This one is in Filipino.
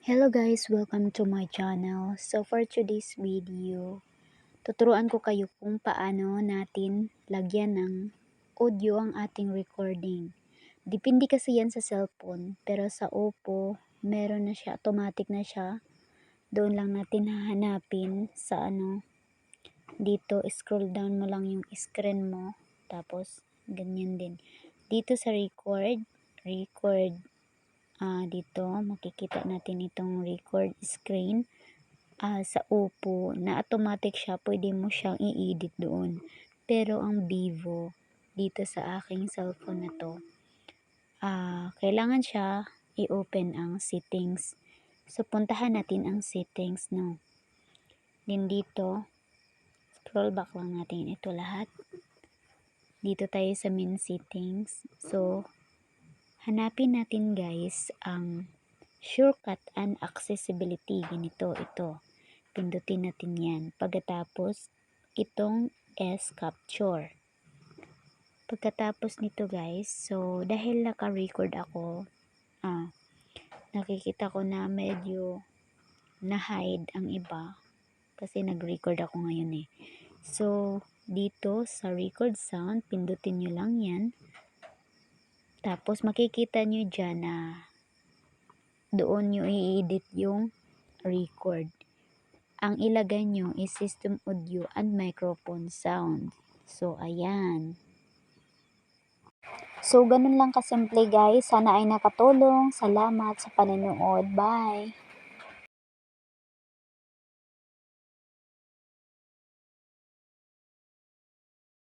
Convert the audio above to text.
Hello guys, welcome to my channel. So for today's video, tuturuan ko kayo kung paano natin lagyan ng audio ang ating recording. Depende kasi yan sa cellphone, pero sa Oppo, meron na siya, automatic na siya. Doon lang natin hahanapin sa ano, dito scroll down mo lang yung screen mo, tapos ganyan din. Dito sa record, record ah dito makikita natin itong record screen. Ah, sa Oppo na automatic siya pwede mo siyang i-edit doon. Pero ang Vivo dito sa aking cellphone na to ah, kailangan siya i-open ang settings. So puntahan natin ang settings no? Din dito scroll back lang natin ito lahat. Dito tayo sa main settings. So hanapin natin guys ang shortcut and accessibility. Ganito, ito. Pindutin natin yan. Pagkatapos, itong S-Capture. Pagkatapos nito guys, so dahil naka-record ako, ah, nakikita ko na medyo na-hide ang iba kasi nag-record ako ngayon eh. So, dito sa record sound, pindutin nyo lang yan. Tapos makikita nyo dyan na doon nyo i-edit yung record. Ang ilagay nyo is system audio and microphone sound. So, ayan. So, ganun lang kasimple guys. Sana ay nakatulong. Salamat sa panonood. Bye!